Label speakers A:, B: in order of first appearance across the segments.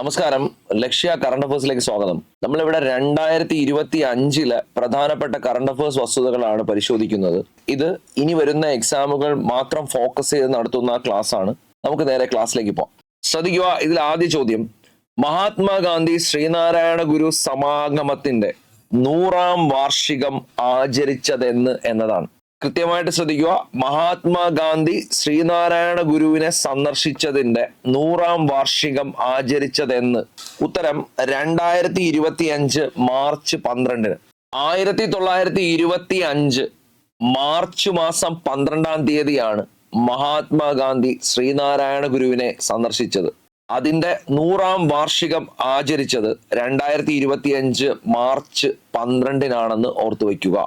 A: നമസ്കാരം. ലക്ഷ്യ കറണ്ട് അഫേഴ്സിലേക്ക് സ്വാഗതം. നമ്മളിവിടെ രണ്ടായിരത്തി ഇരുപത്തി അഞ്ചിലെ പ്രധാനപ്പെട്ട കറണ്ട് അഫേഴ്സ് വസ്തുതകളാണ് പരിശോധിക്കുന്നത്. ഇത് ഇനി വരുന്ന എക്സാമുകൾ മാത്രം ഫോക്കസ് ചെയ്ത് നടത്തുന്ന ക്ലാസ് ആണ്. നമുക്ക് നേരെ ക്ലാസ്സിലേക്ക് പോവാം ശ്രദ്ധിക്കുക ഇതിൽ ആദ്യ ചോദ്യം. മഹാത്മാഗാന്ധി ശ്രീനാരായണ ഗുരു സമാഗമത്തിന്റെ നൂറാം വാർഷികം ആചരിച്ചതെന്ന് എന്നതാണ്. കൃത്യമായിട്ട് ശ്രദ്ധിക്കുക. മഹാത്മാഗാന്ധി ശ്രീനാരായണ ഗുരുവിനെ സന്ദർശിച്ചതിന്റെ നൂറാം വാർഷികം ആചരിച്ചതെന്ന് ഉത്തരം രണ്ടായിരത്തി ഇരുപത്തി അഞ്ച് മാർച്ച് പന്ത്രണ്ടിന്. ആയിരത്തി തൊള്ളായിരത്തി ഇരുപത്തി അഞ്ച് മാർച്ച് മാസം പന്ത്രണ്ടാം തീയതിയാണ് മഹാത്മാഗാന്ധി ശ്രീനാരായണ ഗുരുവിനെ സന്ദർശിച്ചത്. അതിന്റെ നൂറാം വാർഷികം ആചരിച്ചത് രണ്ടായിരത്തി ഇരുപത്തി അഞ്ച് മാർച്ച് പന്ത്രണ്ടിനാണെന്ന് ഓർത്തു വയ്ക്കുക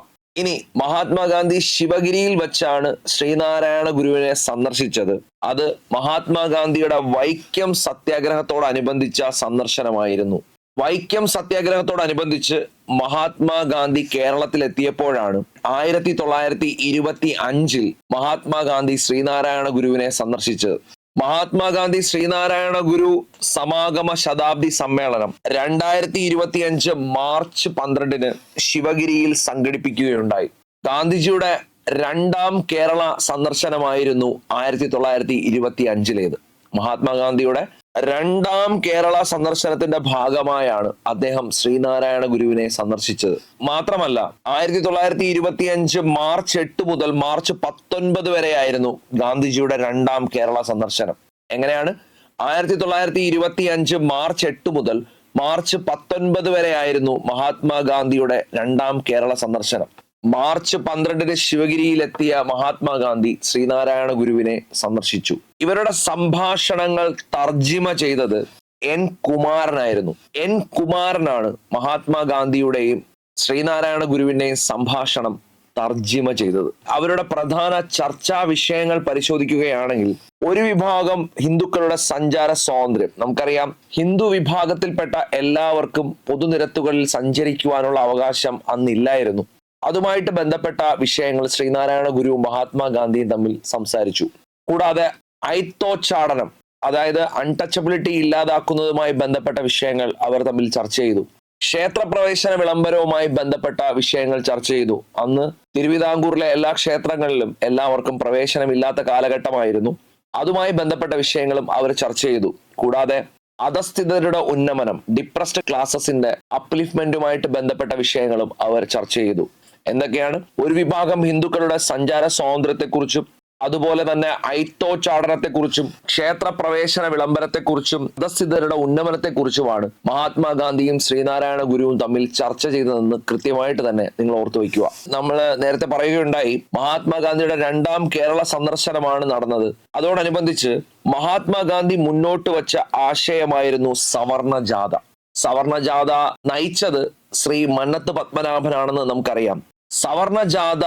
A: ഇനി മഹാത്മാഗാന്ധി ശിവഗിരിയിൽ വച്ചാണ് ശ്രീനാരായണ ഗുരുവിനെ സന്ദർശിച്ചത്. അത് മഹാത്മാഗാന്ധിയുടെ വൈക്കം സത്യാഗ്രഹത്തോടനുബന്ധിച്ച സന്ദർശനമായിരുന്നു. വൈക്കം സത്യാഗ്രഹത്തോടനുബന്ധിച്ച് മഹാത്മാഗാന്ധി കേരളത്തിലെത്തിയപ്പോഴാണ് ആയിരത്തി തൊള്ളായിരത്തി ഇരുപത്തി അഞ്ചിൽ മഹാത്മാഗാന്ധി ശ്രീനാരായണ ഗുരുവിനെ സന്ദർശിച്ചത്. മഹാത്മാഗാന്ധി ശ്രീനാരായണ ഗുരു സമാഗമ ശതാബ്ദി സമ്മേളനം രണ്ടായിരത്തി ഇരുപത്തി അഞ്ച് മാർച്ച് പന്ത്രണ്ടിന് ശിവഗിരിയിൽ സംഘടിപ്പിക്കുകയുണ്ടായി. ഗാന്ധിജിയുടെ രണ്ടാം കേരള സന്ദർശനമായിരുന്നു ആയിരത്തി തൊള്ളായിരത്തി ഇരുപത്തി അഞ്ചിലേത് മഹാത്മാഗാന്ധിയുടെ രണ്ടാം കേരള സന്ദർശനത്തിന്റെ ഭാഗമായാണ് അദ്ദേഹം ശ്രീനാരായണ ഗുരുവിനെ സന്ദർശിച്ചത്. മാത്രമല്ല ആയിരത്തി തൊള്ളായിരത്തി ഇരുപത്തി അഞ്ച് മാർച്ച് എട്ട് മുതൽ മാർച്ച് പത്തൊൻപത് വരെയായിരുന്നു ഗാന്ധിജിയുടെ രണ്ടാം കേരള സന്ദർശനം. എങ്ങനെയാണ്? ആയിരത്തി തൊള്ളായിരത്തി ഇരുപത്തി അഞ്ച് മാർച്ച് എട്ട് മുതൽ മാർച്ച് പത്തൊൻപത് വരെയായിരുന്നു മഹാത്മാഗാന്ധിയുടെ രണ്ടാം കേരള സന്ദർശനം. മാർച്ച് പന്ത്രണ്ടിന് ശിവഗിരിയിലെത്തിയ മഹാത്മാഗാന്ധി ശ്രീനാരായണ ഗുരുവിനെ സന്ദർശിച്ചു. ഇവരുടെ സംഭാഷണങ്ങൾ തർജിമ ചെയ്തത് എൻ കുമാരനായിരുന്നു. എൻ കുമാരനാണ് മഹാത്മാഗാന്ധിയുടെയും ശ്രീനാരായണ ഗുരുവിന്റെയും സംഭാഷണം തർജിമ ചെയ്തത്. അവരുടെ പ്രധാന ചർച്ചാ വിഷയങ്ങൾ പരിശോധിക്കുകയാണെങ്കിൽ ഒരു വിഭാഗം ഹിന്ദുക്കളുടെ സഞ്ചാര സ്വാതന്ത്ര്യം. നമുക്കറിയാം ഹിന്ദു വിഭാഗത്തിൽപ്പെട്ട എല്ലാവർക്കും പൊതുനിരത്തുകളിൽ സഞ്ചരിക്കുവാനുള്ള അവകാശം അന്നില്ലായിരുന്നു. അതുമായിട്ട് ബന്ധപ്പെട്ട വിഷയങ്ങൾ ശ്രീനാരായണ ഗുരുവും മഹാത്മാഗാന്ധിയും തമ്മിൽ സംസാരിച്ചു. കൂടാതെ ഐത്തോച്ചാടനം അതായത് അൺടച്ചബിലിറ്റി ഇല്ലാതാക്കുന്നതുമായി ബന്ധപ്പെട്ട വിഷയങ്ങൾ അവർ തമ്മിൽ ചർച്ച ചെയ്തു. ക്ഷേത്രപ്രവേശന വിളംബരവുമായി ബന്ധപ്പെട്ട വിഷയങ്ങൾ ചർച്ച ചെയ്തു. അന്ന് തിരുവിതാംകൂറിലെ എല്ലാ ക്ഷേത്രങ്ങളിലും എല്ലാവർക്കും പ്രവേശനം ഇല്ലാത്ത കാലഘട്ടമായിരുന്നു. അതുമായി ബന്ധപ്പെട്ട വിഷയങ്ങളും അവർ ചർച്ച ചെയ്തു. കൂടാതെ അധസ്ഥിതരുടെ ഉന്നമനം ഡിപ്രസ്ഡ് ക്ലാസസിന്റെ അപ്ലിഫ്മെന്റുമായിട്ട് ബന്ധപ്പെട്ട വിഷയങ്ങളും അവർ ചർച്ച ചെയ്തു. എന്തൊക്കെയാണ്? ഒരു വിഭാഗം ഹിന്ദുക്കളുടെ സഞ്ചാര സ്വാതന്ത്ര്യത്തെക്കുറിച്ചും അതുപോലെ തന്നെ ഐത്തോച്ചാടനത്തെക്കുറിച്ചും ക്ഷേത്ര പ്രവേശന വിളംബരത്തെക്കുറിച്ചും മതസ്ഥിതരുടെ ഉന്നമനത്തെക്കുറിച്ചുമാണ് മഹാത്മാഗാന്ധിയും ശ്രീനാരായണ ഗുരുവും തമ്മിൽ ചർച്ച ചെയ്തതെന്ന് കൃത്യമായിട്ട് തന്നെ നിങ്ങൾ ഓർത്തു വയ്ക്കുക. നമ്മൾ നേരത്തെ പറയുകയുണ്ടായി മഹാത്മാഗാന്ധിയുടെ രണ്ടാം കേരള സന്ദർശനമാണ് നടന്നത്. അതോടനുബന്ധിച്ച് മഹാത്മാഗാന്ധി മുന്നോട്ട് വച്ച ആശയമായിരുന്നു സവർണ ജാഥ സവർണ ജാഥ നയിച്ചത് ശ്രീ മന്നത്ത് പത്മനാഭനാണെന്ന് നമുക്കറിയാം. സവർണ ജാഥ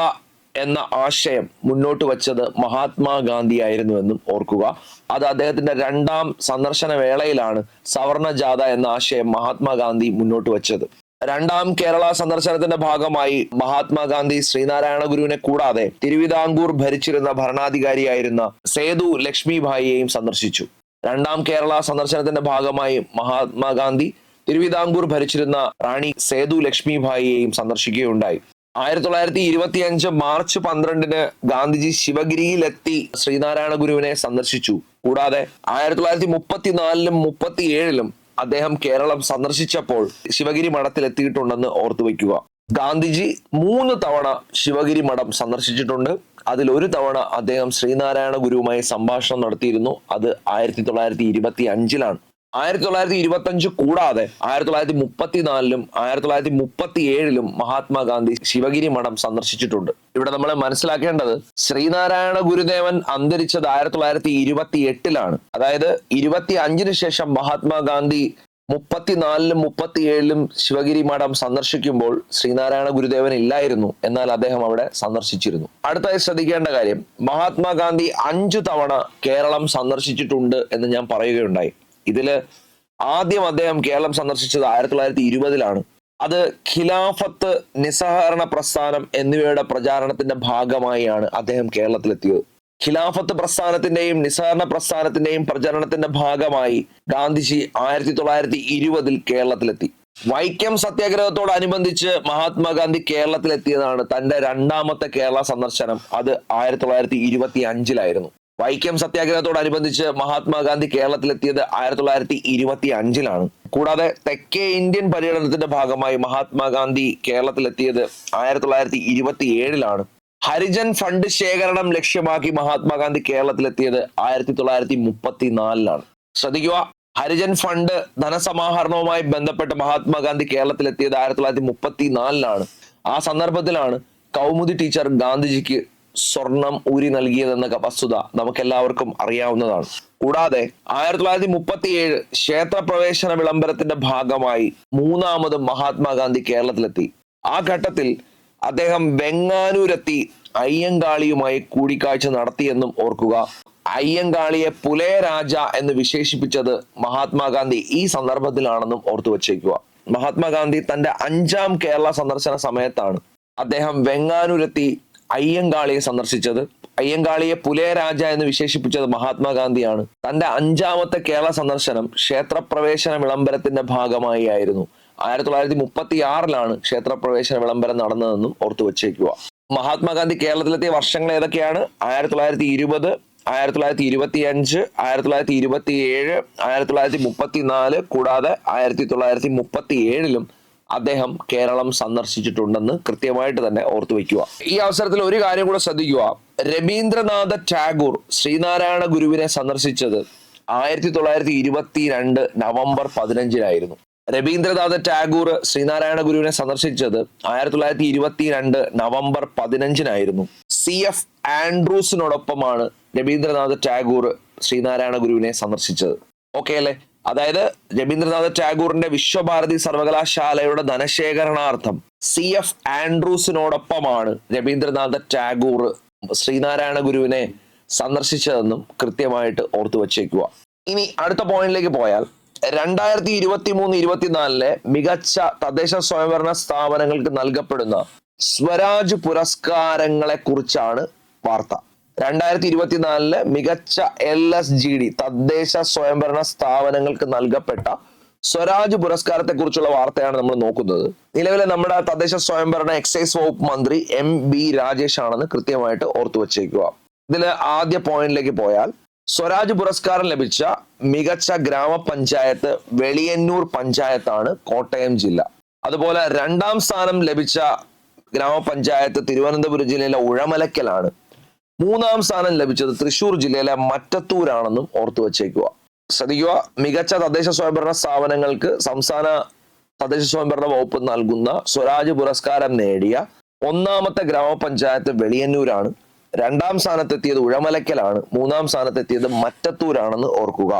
A: എന്ന ആശയം മുന്നോട്ട് വച്ചത് മഹാത്മാഗാന്ധി ആയിരുന്നുവെന്നും ഓർക്കുക. അത് അദ്ദേഹത്തിന്റെ രണ്ടാം സന്ദർശന വേളയിലാണ് സവർണജാത എന്ന ആശയം മഹാത്മാഗാന്ധി മുന്നോട്ട് വച്ചത്. രണ്ടാം കേരള സന്ദർശനത്തിന്റെ ഭാഗമായി മഹാത്മാഗാന്ധി ശ്രീനാരായണ ഗുരുവിനെ കൂടാതെ തിരുവിതാംകൂർ ഭരിച്ചിരുന്ന ഭരണാധികാരിയായിരുന്ന സേതു ലക്ഷ്മിഭായിയെയും സന്ദർശിച്ചു. രണ്ടാം കേരള സന്ദർശനത്തിന്റെ ഭാഗമായി മഹാത്മാഗാന്ധി തിരുവിതാംകൂർ ഭരിച്ചിരുന്ന റാണി സേതു ലക്ഷ്മിഭായിയെയും സന്ദർശിക്കുകയുണ്ടായി. ആയിരത്തി തൊള്ളായിരത്തി ഇരുപത്തി അഞ്ച് മാർച്ച് പന്ത്രണ്ടിന് ഗാന്ധിജി ശിവഗിരിയിലെത്തി ശ്രീനാരായണ ഗുരുവിനെ സന്ദർശിച്ചു. കൂടാതെ ആയിരത്തി തൊള്ളായിരത്തി മുപ്പത്തിനാലിലും മുപ്പത്തി ഏഴിലും അദ്ദേഹം കേരളം സന്ദർശിച്ചപ്പോൾ ശിവഗിരി മഠത്തിൽ എത്തിയിട്ടുണ്ടെന്ന് ഓർത്തു വയ്ക്കുക. ഗാന്ധിജി മൂന്ന് തവണ ശിവഗിരി മഠം സന്ദർശിച്ചിട്ടുണ്ട്. അതിൽ ഒരു തവണ അദ്ദേഹം ശ്രീനാരായണ ഗുരുവുമായി സംഭാഷണം നടത്തിയിരുന്നു. അത് ആയിരത്തി തൊള്ളായിരത്തി ഇരുപത്തി അഞ്ചിലാണ് ആയിരത്തി തൊള്ളായിരത്തി ഇരുപത്തി അഞ്ച് കൂടാതെ ആയിരത്തി തൊള്ളായിരത്തി മുപ്പത്തിനാലിലും ആയിരത്തി തൊള്ളായിരത്തി മുപ്പത്തി ഏഴിലും മഹാത്മാഗാന്ധി ശിവഗിരി മഠം സന്ദർശിച്ചിട്ടുണ്ട്. ഇവിടെ നമ്മൾ മനസ്സിലാക്കേണ്ടത് ശ്രീനാരായണ ഗുരുദേവൻ അന്തരിച്ചത് ആയിരത്തി തൊള്ളായിരത്തി ഇരുപത്തി എട്ടിലാണ് അതായത് ഇരുപത്തി അഞ്ചിന് ശേഷം മഹാത്മാഗാന്ധി മുപ്പത്തിനാലിലും മുപ്പത്തി ഏഴിലും ശിവഗിരി മഠം സന്ദർശിക്കുമ്പോൾ ശ്രീനാരായണ ഗുരുദേവൻ ഇല്ലായിരുന്നു എന്നാൽ അദ്ദേഹം അവിടെ സന്ദർശിച്ചിരുന്നു. അടുത്തായി ശ്രദ്ധിക്കേണ്ട കാര്യം മഹാത്മാഗാന്ധി അഞ്ചു തവണ കേരളം സന്ദർശിച്ചിട്ടുണ്ട് എന്ന് ഞാൻ പറയുകയുണ്ടായി. ഇതിൽ ആദ്യം അദ്ദേഹം കേരളം സന്ദർശിച്ചത് ആയിരത്തി തൊള്ളായിരത്തി ഇരുപതിലാണ് അത് ഖിലാഫത്ത് നിസ്സഹകരണ പ്രസ്ഥാനം എന്നിവയുടെ പ്രചാരണത്തിന്റെ ഭാഗമായാണ് അദ്ദേഹം കേരളത്തിലെത്തിയത്. ഖിലാഫത്ത് പ്രസ്ഥാനത്തിന്റെയും നിസ്സഹരണ പ്രസ്ഥാനത്തിന്റെയും പ്രചരണത്തിന്റെ ഭാഗമായി ഗാന്ധിജി ആയിരത്തി തൊള്ളായിരത്തി ഇരുപതിൽ കേരളത്തിലെത്തി. വൈക്കം സത്യാഗ്രഹത്തോടനുബന്ധിച്ച് മഹാത്മാഗാന്ധി കേരളത്തിലെത്തിയതാണ് തന്റെ രണ്ടാമത്തെ കേരള സന്ദർശനം. അത് ആയിരത്തി തൊള്ളായിരത്തി ഇരുപത്തി അഞ്ചിലായിരുന്നു വൈക്കം സത്യാഗ്രഹത്തോടനുബന്ധിച്ച് മഹാത്മാഗാന്ധി കേരളത്തിലെത്തിയത് ആയിരത്തി തൊള്ളായിരത്തി ഇരുപത്തി അഞ്ചിലാണ് കൂടാതെ തെക്കേ ഇന്ത്യൻ പര്യടനത്തിന്റെ ഭാഗമായി മഹാത്മാഗാന്ധി കേരളത്തിലെത്തിയത് ആയിരത്തി തൊള്ളായിരത്തി ഇരുപത്തി ഏഴിലാണ് ഹരിജൻ ഫണ്ട് ശേഖരണം ലക്ഷ്യമാക്കി മഹാത്മാഗാന്ധി കേരളത്തിലെത്തിയത് ആയിരത്തി തൊള്ളായിരത്തി മുപ്പത്തി നാലിലാണ് ശ്രദ്ധിക്കുക ഹരിജൻ ഫണ്ട് ധനസമാഹരണവുമായി ബന്ധപ്പെട്ട് മഹാത്മാഗാന്ധി കേരളത്തിലെത്തിയത് ആയിരത്തി തൊള്ളായിരത്തി മുപ്പത്തി നാലിലാണ് ആ സന്ദർഭത്തിലാണ് കൗമുദി ടീച്ചർ ഗാന്ധിജിക്ക് സ്വർണം ഊരി നൽകിയതെന്ന വസ്തുത നമുക്കെല്ലാവർക്കും അറിയാവുന്നതാണ്. കൂടാതെ ആയിരത്തി തൊള്ളായിരത്തി മുപ്പത്തിയേഴ് ക്ഷേത്രപ്രവേശന വിളംബരത്തിന്റെ ഭാഗമായി മൂന്നാമത് മഹാത്മാഗാന്ധി കേരളത്തിലെത്തി. ആ ഘട്ടത്തിൽ അദ്ദേഹം വെങ്ങാനൂരെത്തി അയ്യങ്കാളിയുമായി കൂടിക്കാഴ്ച നടത്തിയെന്നും ഓർക്കുക. അയ്യങ്കാളിയെ പുലേ രാജ എന്ന് വിശേഷിപ്പിച്ചത് മഹാത്മാഗാന്ധി ഈ സന്ദർഭത്തിലാണെന്നും ഓർത്തു വച്ചേക്കുക. മഹാത്മാഗാന്ധി തന്റെ അഞ്ചാം കേരള സന്ദർശന സമയത്താണ് അദ്ദേഹം വെങ്ങാനൂരെത്തി അയ്യങ്കാളിയെ സന്ദർശിച്ചത്. അയ്യങ്കാളിയെ പുലയരാജ എന്ന് വിശേഷിപ്പിച്ചത് മഹാത്മാഗാന്ധിയാണ്. തന്റെ അഞ്ചാമത്തെ കേരള സന്ദർശനം ക്ഷേത്രപ്രവേശന വിളംബരത്തിന്റെ ഭാഗമായി ആയിരുന്നു. ആയിരത്തി തൊള്ളായിരത്തി മുപ്പത്തി ആറിലാണ് ക്ഷേത്രപ്രവേശന വിളംബരം നടന്നതെന്നും ഓർത്തു വച്ചേക്കുക. മഹാത്മാഗാന്ധി കേരളത്തിലെത്തിയ വർഷങ്ങൾ ഏതൊക്കെയാണ്? ആയിരത്തി തൊള്ളായിരത്തി ഇരുപത് ആയിരത്തി തൊള്ളായിരത്തി ഇരുപത്തി അഞ്ച് ആയിരത്തി തൊള്ളായിരത്തി ഇരുപത്തി ഏഴ് ആയിരത്തി തൊള്ളായിരത്തി മുപ്പത്തി നാല് കൂടാതെ ആയിരത്തി തൊള്ളായിരത്തി മുപ്പത്തി ഏഴിലും അദ്ദേഹം കേരളം സന്ദർശിച്ചിട്ടുണ്ടെന്ന് കൃത്യമായിട്ട് തന്നെ ഓർത്തു വയ്ക്കുക ഈ അവസരത്തിൽ ഒരു കാര്യം കൂടെ ശ്രദ്ധിക്കുക. രവീന്ദ്രനാഥ ടാഗോർ ശ്രീനാരായണ ഗുരുവിനെ സന്ദർശിച്ചത് ആയിരത്തി തൊള്ളായിരത്തി ഇരുപത്തി രണ്ട് നവംബർ പതിനഞ്ചിനായിരുന്നു. രവീന്ദ്രനാഥ ടാഗോർ ശ്രീനാരായണ ഗുരുവിനെ സന്ദർശിച്ചത് ആയിരത്തി തൊള്ളായിരത്തി ഇരുപത്തി രണ്ട് നവംബർ പതിനഞ്ചിനായിരുന്നു. സി എഫ് ആൻഡ്രൂസിനോടൊപ്പമാണ് രവീന്ദ്രനാഥ ടാഗോർ ശ്രീനാരായണ ഗുരുവിനെ സന്ദർശിച്ചത്. ഓക്കെ അല്ലേ? അതായത് രവീന്ദ്രനാഥ് ടാഗോറിന്റെ വിശ്വഭാരതി സർവകലാശാലയുടെ ധനശേഖരണാർത്ഥം സി എഫ് ആൻഡ്രൂസിനോടൊപ്പമാണ് രവീന്ദ്രനാഥ് ടാഗോർ ശ്രീനാരായണ ഗുരുവിനെ സന്ദർശിച്ചതെന്നും കൃത്യമായിട്ട് ഓർത്തു വച്ചേക്കുക. ഇനി അടുത്ത പോയിന്റിലേക്ക് പോയാൽ രണ്ടായിരത്തി ഇരുപത്തി മൂന്ന് ഇരുപത്തിനാലിലെ മികച്ച തദ്ദേശ സ്വയംഭരണ സ്ഥാപനങ്ങൾക്ക് നൽകപ്പെടുന്ന സ്വരാജ് പുരസ്കാരങ്ങളെ കുറിച്ചാണ് വാർത്ത. രണ്ടായിരത്തി ഇരുപത്തിനാലിൽ മികച്ച എൽ എസ് ജി ഡി തദ്ദേശ സ്വയംഭരണ സ്ഥാപനങ്ങൾക്ക് നൽകപ്പെട്ട സ്വരാജ് പുരസ്കാരത്തെ കുറിച്ചുള്ള വാർത്തയാണ് നമ്മൾ നോക്കുന്നത്. നിലവിലെ നമ്മുടെ തദ്ദേശ സ്വയംഭരണ എക്സൈസ് വകുപ്പ് മന്ത്രി എം ബി രാജേഷ് ആണെന്ന് കൃത്യമായിട്ട് ഓർത്തു വച്ചേക്കുക. ഇതിൽ ആദ്യ പോയിന്റിലേക്ക് പോയാൽ സ്വരാജ് പുരസ്കാരം ലഭിച്ച മികച്ച ഗ്രാമപഞ്ചായത്ത് വെളിയന്നൂർ പഞ്ചായത്താണ് കോട്ടയം ജില്ല. അതുപോലെ രണ്ടാം സ്ഥാനം ലഭിച്ച ഗ്രാമപഞ്ചായത്ത് തിരുവനന്തപുരം ജില്ലയിലെ ഉഴമലക്കലാണ് മൂന്നാം സ്ഥാനം ലഭിച്ചത് തൃശൂർ ജില്ലയിലെ മറ്റത്തൂരാണെന്നും ഓർത്തു വച്ചേക്കുക. ശ്രദ്ധിക്കുക മികച്ച തദ്ദേശ സ്വയംഭരണ സ്ഥാപനങ്ങൾക്ക് സംസ്ഥാന തദ്ദേശ സ്വയംഭരണ വകുപ്പ് നൽകുന്ന സ്വരാജ് പുരസ്കാരം നേടിയ ഒന്നാമത്തെ ഗ്രാമപഞ്ചായത്ത് വെളിയന്നൂരാണ്. രണ്ടാം സ്ഥാനത്തെത്തിയത് ഉഴമലക്കലാണ് മൂന്നാം സ്ഥാനത്തെത്തിയത് മറ്റത്തൂരാണെന്ന് ഓർക്കുക.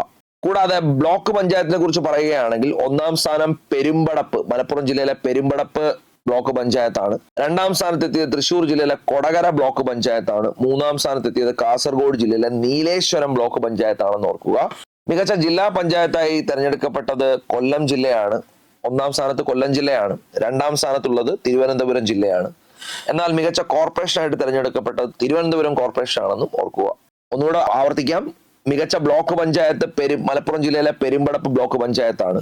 A: കൂടാതെ ബ്ലോക്ക് പഞ്ചായത്തിനെ കുറിച്ച് പറയുകയാണെങ്കിൽ ഒന്നാം സ്ഥാനം പെരുമ്പടപ്പ് മലപ്പുറം ജില്ലയിലെ പെരുമ്പടപ്പ് ബ്ലോക്ക് പഞ്ചായത്താണ്. രണ്ടാം സ്ഥാനത്തെത്തിയത് തൃശൂർ ജില്ലയിലെ കൊടകര ബ്ലോക്ക് പഞ്ചായത്താണ്. മൂന്നാം സ്ഥാനത്തെത്തിയത് കാസർഗോഡ് ജില്ലയിലെ നീലേശ്വരം ബ്ലോക്ക് പഞ്ചായത്താണെന്ന് ഓർക്കുക. മികച്ച ജില്ലാ പഞ്ചായത്തായി തെരഞ്ഞെടുക്കപ്പെട്ടത് കൊല്ലം ജില്ലയാണ്. ഒന്നാം സ്ഥാനത്ത് കൊല്ലം ജില്ലയാണ്. രണ്ടാം സ്ഥാനത്തുള്ളത് തിരുവനന്തപുരം ജില്ലയാണ്. എന്നാൽ മികച്ച കോർപ്പറേഷനായിട്ട് തിരഞ്ഞെടുക്കപ്പെട്ടത് തിരുവനന്തപുരം കോർപ്പറേഷൻ ആണെന്നും ഓർക്കുക. ഒന്നുകൂടെ ആവർത്തിക്കാം. മികച്ച ബ്ലോക്ക് പഞ്ചായത്ത് പെരു മലപ്പുറം ജില്ലയിലെ പെരുമ്പടപ്പ് ബ്ലോക്ക് പഞ്ചായത്താണ്.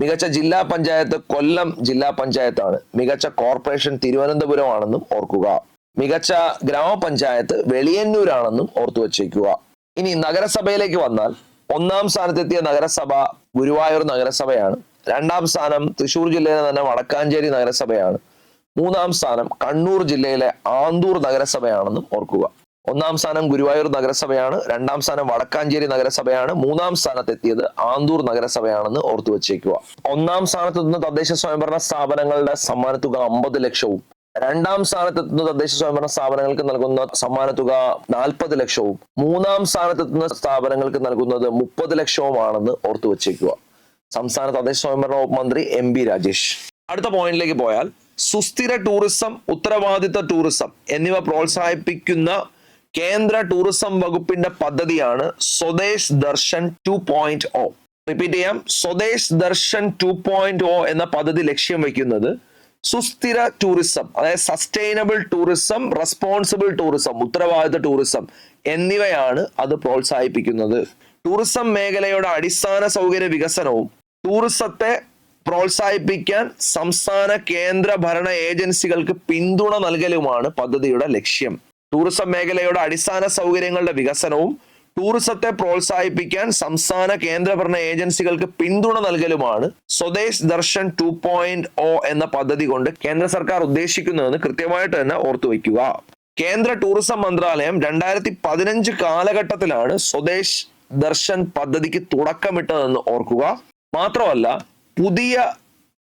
A: മികച്ച ജില്ലാ പഞ്ചായത്ത് കൊല്ലം ജില്ലാ പഞ്ചായത്താണ്. മികച്ച കോർപ്പറേഷൻ തിരുവനന്തപുരമാണെന്നും ഓർക്കുക. മികച്ച ഗ്രാമപഞ്ചായത്ത് വെളിയന്നൂരാണെന്നും ഓർത്തു വച്ചേക്കുക. ഇനി നഗരസഭയിലേക്ക് വന്നാൽ ഒന്നാം സ്ഥാനത്തെത്തിയ നഗരസഭ ഗുരുവായൂർ നഗരസഭയാണ്. രണ്ടാം സ്ഥാനം തൃശൂർ ജില്ലയിലെ തന്നെ വടക്കാഞ്ചേരി നഗരസഭയാണ്. മൂന്നാം സ്ഥാനം കണ്ണൂർ ജില്ലയിലെ ആന്തൂർ നഗരസഭയാണെന്നും ഓർക്കുക. ഒന്നാം സ്ഥാനം ഗുരുവായൂർ നഗരസഭയാണ് രണ്ടാം സ്ഥാനം വടക്കാഞ്ചേരി നഗരസഭയാണ് മൂന്നാം സ്ഥാനത്തെത്തിയത് ആന്തൂർ നഗരസഭയാണെന്ന് ഓർത്തു വച്ചേക്കുക. ഒന്നാം സ്ഥാനത്തെത്തുന്ന തദ്ദേശ സ്വയംഭരണ സ്ഥാപനങ്ങളുടെ സമ്മാനത്തുക അമ്പത് ലക്ഷവും രണ്ടാം സ്ഥാനത്തെത്തുന്ന തദ്ദേശ സ്വയംഭരണ സ്ഥാപനങ്ങൾക്ക് നൽകുന്ന സമ്മാനത്തുക നാൽപ്പത് ലക്ഷവും മൂന്നാം സ്ഥാനത്തെത്തുന്ന സ്ഥാപനങ്ങൾക്ക് നൽകുന്നത് മുപ്പത് ലക്ഷവുമാണെന്ന് ഓർത്തു വച്ചേക്കുക. സംസ്ഥാന തദ്ദേശ സ്വയംഭരണ വകുപ്പ് മന്ത്രി എം ബി രാജേഷ്. അടുത്ത പോയിന്റിലേക്ക് പോയാൽ സുസ്ഥിര ടൂറിസം ഉത്തരവാദിത്ത ടൂറിസം എന്നിവ പ്രോത്സാഹിപ്പിക്കുന്ന കേന്ദ്ര ടൂറിസം വകുപ്പിന്റെ പദ്ധതിയാണ് Swadesh Darshan two point o repeat ചെയ്യാം. Swadesh Darshan two point o എന്ന പദ്ധതി ലക്ഷ്യം വയ്ക്കുന്നത് സുസ്ഥിര ടൂറിസം അതായത് സസ്റ്റൈനബിൾ ടൂറിസം റെസ്പോൺസിബിൾ ടൂറിസം ഉത്തരവാദിത്ത ടൂറിസം എന്നിവയാണ് അത് പ്രോത്സാഹിപ്പിക്കുന്നത്. ടൂറിസം മേഖലയുടെ അടിസ്ഥാന സൗകര്യ വികസനവും ടൂറിസത്തെ പ്രോത്സാഹിപ്പിക്കാൻ സംസ്ഥാന കേന്ദ്ര ഭരണ ഏജൻസികൾക്ക് പിന്തുണ നൽകലുമാണ് പദ്ധതിയുടെ ലക്ഷ്യം. ടൂറിസം മേഖലയുടെ അടിസ്ഥാന സൗകര്യങ്ങളുടെ വികസനവും ടൂറിസത്തെ പ്രോത്സാഹിപ്പിക്കാൻ സംസ്ഥാന കേന്ദ്രഭരണ ഏജൻസികൾക്ക് പിന്തുണ നൽകലുമാണ് Swadesh Darshan two point o എന്ന പദ്ധതി കൊണ്ട് കേന്ദ്ര സർക്കാർ ഉദ്ദേശിക്കുന്നതെന്ന് കൃത്യമായിട്ട് തന്നെ ഓർത്തു വയ്ക്കുക. കേന്ദ്ര ടൂറിസം മന്ത്രാലയം രണ്ടായിരത്തി പതിനഞ്ച് കാലഘട്ടത്തിലാണ് സ്വദേശ് ദർശൻ പദ്ധതിക്ക് തുടക്കമിട്ടതെന്ന് ഓർക്കുക. മാത്രമല്ല പുതിയ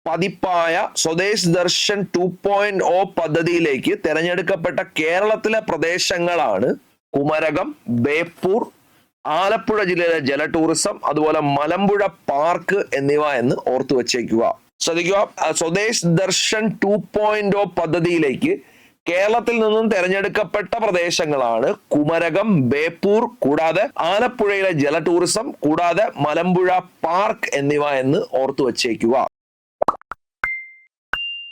A: പതിപ്പായ Swadesh Darshan two point o പദ്ധതിയിലേക്ക് തിരഞ്ഞെടുക്കപ്പെട്ട കേരളത്തിലെ പ്രദേശങ്ങളാണ് കുമരകം ബേപ്പൂർ ആലപ്പുഴ ജില്ലയിലെ ജല ടൂറിസം അതുപോലെ മലമ്പുഴ പാർക്ക് എന്നിവ എന്ന് ഓർത്തു വച്ചേക്കുക. ശ്രദ്ധിക്കുക Swadesh Darshan two point o പദ്ധതിയിലേക്ക് കേരളത്തിൽ നിന്നും തെരഞ്ഞെടുക്കപ്പെട്ട പ്രദേശങ്ങളാണ് കുമരകം ബേപ്പൂർ കൂടാതെ ആലപ്പുഴയിലെ ജല ടൂറിസം കൂടാതെ മലമ്പുഴ പാർക്ക് എന്നിവ എന്ന് ഓർത്തു വച്ചേക്കുക.